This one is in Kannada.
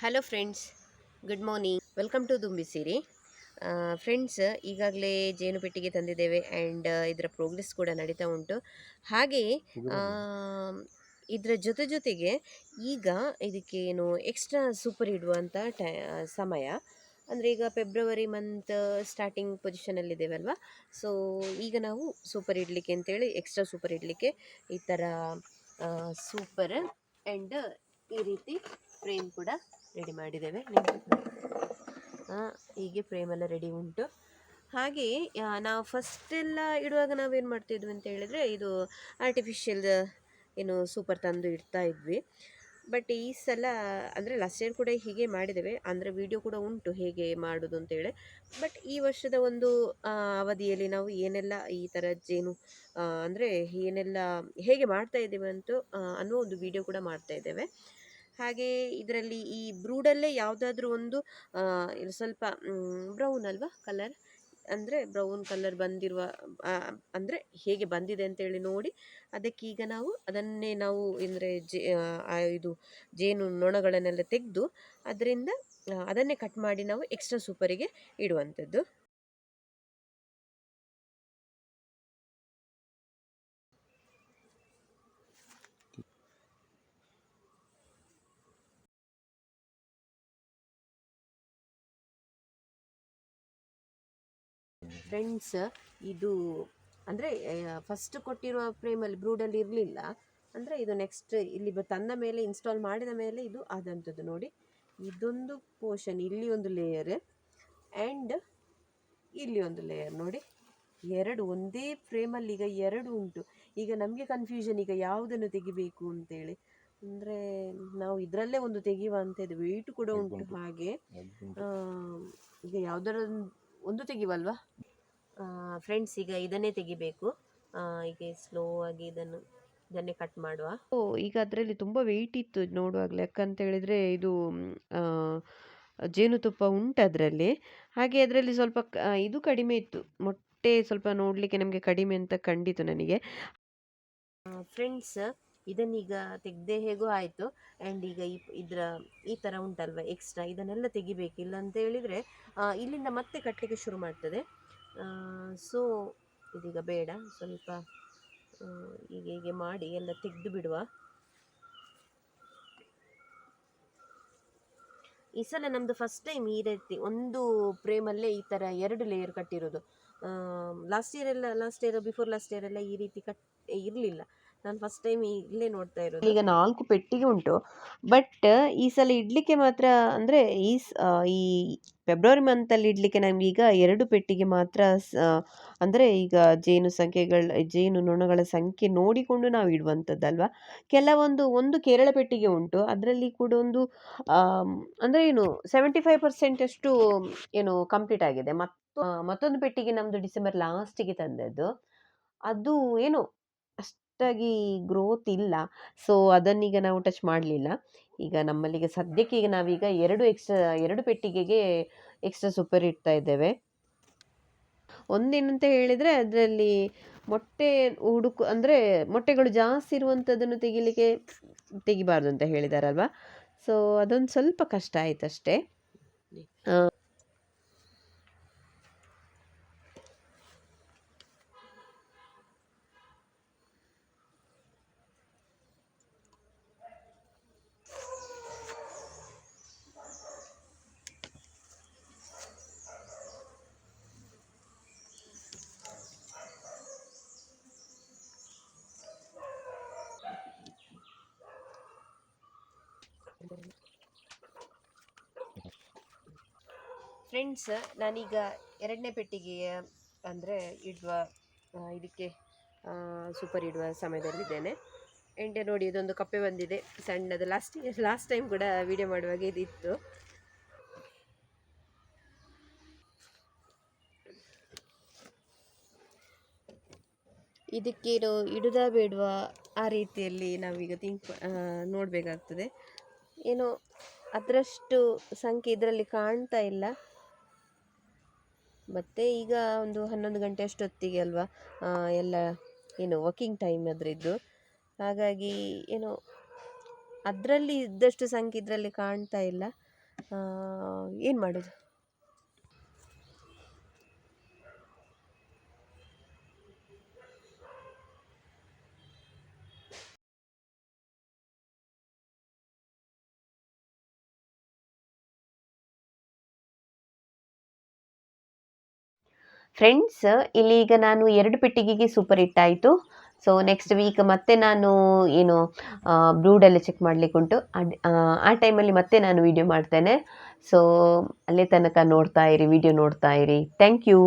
Hello friends good morning welcome to Dumbisiri friends ಈಗಾಗಲೇ ಜೇನು ಪೆಟ್ಟಿಗೆ ತಂದಿದ್ದೇವೆ ಆ್ಯಂಡ್ ಇದರ ಪ್ರೋಗ್ರೆಸ್ ಕೂಡ ನಡೀತಾ ಉಂಟು. ಹಾಗೆಯೇ ಇದರ ಜೊತೆ ಜೊತೆಗೆ ಈಗ ಇದಕ್ಕೆ ಏನು ಎಕ್ಸ್ಟ್ರಾ ಸೂಪರ್ ಇಡುವಂಥ ಟೈ ಸಮಯ. ಅಂದರೆ ಈಗ ಫೆಬ್ರವರಿ ಮಂತ್ ಸ್ಟಾರ್ಟಿಂಗ್ ಪೊಸಿಷನಲ್ಲಿದ್ದೇವಲ್ವ ಸೊ ಈಗ ನಾವು ಸೂಪರ್ ಇಡಲಿಕ್ಕೆ ಅಂತೇಳಿ ಎಕ್ಸ್ಟ್ರಾ ಸೂಪರ್ ಇಡಲಿಕ್ಕೆ ಈ ಥರ ಸೂಪರ್ ಆ್ಯಂಡ್ ಈ ರೀತಿ ಫ್ರೇಮ್ ಕೂಡ ರೆಡಿ ಮಾಡಿದ್ದೇವೆ. ಹೀಗೆ ಫ್ರೇಮ್ ಎಲ್ಲ ರೆಡಿ ಉಂಟು ಹಾಗೆಯೇ ನಾವು ಫಸ್ಟ್ ಎಲ್ಲ ಇಡುವಾಗ ನಾವೇನು ಮಾಡ್ತಿದ್ವಿ ಅಂತ ಹೇಳಿದರೆ, ಇದು ಆರ್ಟಿಫಿಷಿಯಲ್ ಏನು ಸೂಪರ್ ತಂದು ಇಡ್ತಾ ಇದ್ವಿ. ಬಟ್ ಈ ಸಲ, ಅಂದರೆ ಲಾಸ್ಟ್ ಇಯರ್ ಕೂಡ ಹೀಗೆ ಮಾಡಿದ್ದೇವೆ. ಅಂದರೆ ವಿಡಿಯೋ ಕೂಡ ಉಂಟು ಹೇಗೆ ಮಾಡೋದು ಅಂತೇಳಿ ಬಟ್ ಈ ವರ್ಷದ ಒಂದು ಅವಧಿಯಲ್ಲಿ ನಾವು ಏನೆಲ್ಲ ಈ ಥರ ಜೇನು ಅಂದರೆ ಏನೆಲ್ಲ ಹೇಗೆ ಮಾಡ್ತಾ ಇದ್ದೇವೆ ಅಂತೂ ಅನ್ನೋ ಒಂದು ವಿಡಿಯೋ ಕೂಡ ಮಾಡ್ತಾ ಇದ್ದೇವೆ. ಹಾಗೆ ಇದರಲ್ಲಿ ಈ ಬ್ರೂಡಲ್ಲೇ ಯಾವುದಾದ್ರೂ ಒಂದು ಸ್ವಲ್ಪ ಬ್ರೌನ್ ಅಲ್ವಾ ಕಲರ್ ಅಂದರೆ ಬ್ರೌನ್ ಕಲರ್ ಬಂದಿರುವ ಅಂದರೆ ಹೇಗೆ ಬಂದಿದೆ ಅಂತೇಳಿ ನೋಡಿ. ಅದಕ್ಕೆ ಈಗ ನಾವು ಅದನ್ನೇ ನಾವು ಅಂದರೆ ಜೇ ಇದು ಜೇನು ನೊಣಗಳನ್ನೆಲ್ಲ ತೆಗೆದು, ಅದರಿಂದ ಅದನ್ನೇ ಕಟ್ ಮಾಡಿ ನಾವು ಎಕ್ಸ್ಟ್ರಾ ಸೂಪರಿಗೆ ಇಡುವಂಥದ್ದು. ಫ್ರೆಂಡ್ಸ್ ಇದು ಅಂದರೆ ಫಸ್ಟ್ ಕೊಟ್ಟಿರುವ ಫ್ರೇಮಲ್ಲಿ ಬ್ರೂಡಲ್ಲಿ ಇರಲಿಲ್ಲ. ಅಂದರೆ ಇದು ನೆಕ್ಸ್ಟ್ ಇಲ್ಲಿ ತಂದ ಮೇಲೆ ಇನ್ಸ್ಟಾಲ್ ಮಾಡಿದ ಮೇಲೆ ಇದು ಆದಂಥದ್ದು ನೋಡಿ. ಇದೊಂದು ಪೋರ್ಷನ್ ಇಲ್ಲಿ ಒಂದು ಲೇಯರ್ ಆ್ಯಂಡ್ ಇಲ್ಲಿ ಒಂದು ಲೇಯರ್ ನೋಡಿ. ಎರಡು ಒಂದೇ ಫ್ರೇಮಲ್ಲಿ ಈಗ ಎರಡು ಉಂಟು. ಈಗ ನಮಗೆ ಕನ್ಫ್ಯೂಷನ್ ಈಗ ಯಾವುದನ್ನು ತೆಗಿಬೇಕು ಅಂತೇಳಿ. ಅಂದರೆ ನಾವು ಇದರಲ್ಲೇ ಒಂದು ತೆಗೆಯುವ ಅಂತ ಇದೆ. ವೆಯ್ಟ್ ಕೂಡ ಉಂಟು ಹಾಗೆ. ಈಗ ಯಾವುದರ ಒಂದು ತೆಗಿವಲ್ವಾ ಫ್ರೆಂಡ್ಸ್ ಈಗ ಇದನ್ನೇ ತೆಗಿಬೇಕು. ಈಗ ಹೀಗೆ ಸ್ಲೋ ಆಗಿ ಇದನ್ನು ಇದನ್ನೇ ಕಟ್ ಮಾಡುವ. ಓ ಈಗ ಅದರಲ್ಲಿ ತುಂಬ ವೆಯ್ಟ್ ಇತ್ತು ನೋಡುವಾಗಲೇ. ಯಾಕಂತ ಹೇಳಿದರೆ ಇದು ಜೇನುತುಪ್ಪ ಉಂಟು ಅದರಲ್ಲಿ. ಹಾಗೆ ಅದರಲ್ಲಿ ಸ್ವಲ್ಪ ಇದು ಕಡಿಮೆ ಇತ್ತು. ಮೊಟ್ಟೆ ಸ್ವಲ್ಪ ನೋಡಲಿಕ್ಕೆ ನಮಗೆ ಕಡಿಮೆ ಅಂತ ಕಂಡಿತು ನನಗೆ. ಫ್ರೆಂಡ್ಸ್ ಇದನ್ನೀಗ ತೆಗ್ದೇ ಹೇಗೋ ಆಯಿತು. ಆ್ಯಂಡ್ ಈಗ ಈ ಇದರ ಈ ಥರ ಉಂಟಲ್ವ ಎಕ್ಸ್ಟ್ರಾ ಇದನ್ನೆಲ್ಲ ತೆಗಿಬೇಕಿಲ್ಲ ಅಂತ ಹೇಳಿದರೆ ಇಲ್ಲಿಂದ ಮತ್ತೆ ಕಟ್ಟಲಿಕ್ಕೆ ಶುರು ಮಾಡ್ತದೆ. ಸೊ, ಇದೀಗ ಬೇಡ, ಸ್ವಲ್ಪ ಹೀಗೆ ಹೀಗೆ ಮಾಡಿ ಎಲ್ಲ ತೆಗೆದು ಬಿಡುವ. ಈ ಸಲ ನಮ್ಮದು ಫಸ್ಟ್ ಟೈಮ್ ಈ ರೀತಿ ಒಂದು ಪ್ರೇಮಲ್ಲೇ ಈ ಥರ ಎರಡು ಲೇಯರ್ ಕಟ್ಟಿರೋದು. ಲಾಸ್ಟ್ ಇಯರ್ ಎಲ್ಲ last year before last year ಎಲ್ಲ ಈ ರೀತಿ ಕಟ್, ಇರಲಿಲ್ಲ. ನಾನು ಫಸ್ಟ್ ಟೈಮ್ ಇಲ್ಲೇ ನೋಡ್ತಾ ಇರೋದು. ಈಗ ನಾಲ್ಕು ಪೆಟ್ಟಿಗೆ ಉಂಟು. ಬಟ್ ಈ ಸಲ ಇಡ್ಲಿಕ್ಕೆ ಮಾತ್ರ ಅಂದರೆ ಈ ಈ ಫೆಬ್ರವರಿ ಮಂತಲ್ಲಿ ಇಡ್ಲಿಕ್ಕೆ ನಮ್ಗೆ ಈಗ ಎರಡು ಪೆಟ್ಟಿಗೆ ಮಾತ್ರ ಅಂದರೆ ಈಗ ಜೇನು ಸಂಖ್ಯೆಗಳ, ಜೇನು ನೊಣಗಳ ಸಂಖ್ಯೆ ನೋಡಿಕೊಂಡು ನಾವು ಇಡುವಂಥದ್ದಲ್ವಾ? ಕೆಲವೊಂದು, ಒಂದು ಕೇರಳ ಪೆಟ್ಟಿಗೆ ಉಂಟು. ಅದರಲ್ಲಿ ಕೂಡ ಒಂದು ಅಂದರೆ ಏನು ಸೆವೆಂಟಿ ಫೈವ್ ಪರ್ಸೆಂಟ್ ಅಷ್ಟು, ಏನು ಕಂಪ್ಲೀಟ್ ಆಗಿದೆ. ಮತ್ತು, ಮತ್ತೊಂದು ಪೆಟ್ಟಿಗೆ ನಮ್ಮದು ಡಿಸೆಂಬರ್ ಲಾಸ್ಟಿಗೆ ತಂದದ್ದು. ಅದು, ಏನು ಅಷ್ಟಾಗಿ ಗ್ರೋತ್ ಇಲ್ಲ. ಸೊ ಅದನ್ನೀಗ ನಾವು ಟಚ್ ಮಾಡಲಿಲ್ಲ. ಈಗ ನಮ್ಮಲ್ಲಿಗೆ ಸದ್ಯಕ್ಕೆ ಈಗ ನಾವೀಗ ಎರಡು ಎಕ್ಸ್ಟ್ರಾ ಎರಡು ಪೆಟ್ಟಿಗೆಗೆ ಎಕ್ಸ್ಟ್ರಾ ಸೂಪರ್ ಇಡ್ತಾ ಇದ್ದೇವೆ. ಒಂದೇನಂತ ಹೇಳಿದರೆ ಅದರಲ್ಲಿ ಮೊಟ್ಟೆ ಹುಡುಕು ಅಂದರೆ ಮೊಟ್ಟೆಗಳು ಜಾಸ್ತಿ ಇರುವಂಥದ್ದನ್ನು ತೆಗಿಲಿಕ್ಕೆ ತೆಗಿಬಾರ್ದು ಅಂತ ಹೇಳಿದಾರಲ್ವಾ? ಸೊ ಅದೊಂದು ಸ್ವಲ್ಪ ಕಷ್ಟ ಆಯ್ತು ಫ್ರೆಂಡ್ಸ್ ನಾನೀಗ ಎರಡನೇ ಪೆಟ್ಟಿಗೆಯ ಅಂದರೆ ಇಡುವ ಇದಕ್ಕೆ ಸೂಪರ್ ಇಡುವ ಸಮಯದಲ್ಲಿದ್ದೇನೆ. ಎಂಡೆ ನೋಡಿ, ಇದೊಂದು ಕಪ್ಪೆ ಬಂದಿದೆ. ಸಣ್ಣದು ಲಾಸ್ಟ್ ಲಾಸ್ಟ್ ಟೈಮ್ ಕೂಡ ವಿಡಿಯೋ ಮಾಡುವಾಗ ಇದಿತ್ತು. ಇದಕ್ಕೇನು ಇಡುದ ಬೇಡುವ ಆ ರೀತಿಯಲ್ಲಿ ನಾವೀಗ ತಿಂಕ್ ನೋಡಬೇಕಾಗ್ತದೆ. ಏನೋ ಅದರಷ್ಟು ಸಂಖ್ಯೆ ಇದರಲ್ಲಿ ಕಾಣ್ತಾ ಇಲ್ಲ. ಮತ್ತು ಈಗ ಒಂದು ಹನ್ನೊಂದು ಗಂಟೆ ಅಷ್ಟೊತ್ತಿಗೆ ಅಲ್ವಾ ಎಲ್ಲ ಏನು ವರ್ಕಿಂಗ್ ಟೈಮ್ ಅದರದ್ದು ಹಾಗಾಗಿ ಏನೋ ಅದರಲ್ಲಿ ಇದ್ದಷ್ಟು ಸಂಖ್ಯೆ ಇದರಲ್ಲಿ ಕಾಣ್ತಾ ಇಲ್ಲ. ಏನು ಮಾಡೋದು? ಫ್ರೆಂಡ್ಸ್ ಇಲ್ಲಿ ಈಗ ನಾನು ಎರಡು ಪೆಟ್ಟಿಗೆಗೆ ಸೂಪರ್ ಹಿಟ್ ಆಯಿತು. ಸೊ ನೆಕ್ಸ್ಟ್ ವೀಕ್ ಮತ್ತೆ ನಾನು ಏನು ಬ್ರೂಡೆಲ್ಲ ಚೆಕ್ ಮಾಡಲಿಕ್ಕೆ ಉಂಟು. ಆ ಟೈಮಲ್ಲಿ ಮತ್ತೆ ನಾನು ವಿಡಿಯೋ ಮಾಡ್ತೇನೆ. ಸೊ ಅಲ್ಲೇ ತನಕ ನೋಡ್ತಾ ಇರಿ ವಿಡಿಯೋ ನೋಡ್ತಾ ಇರಿ. Thank you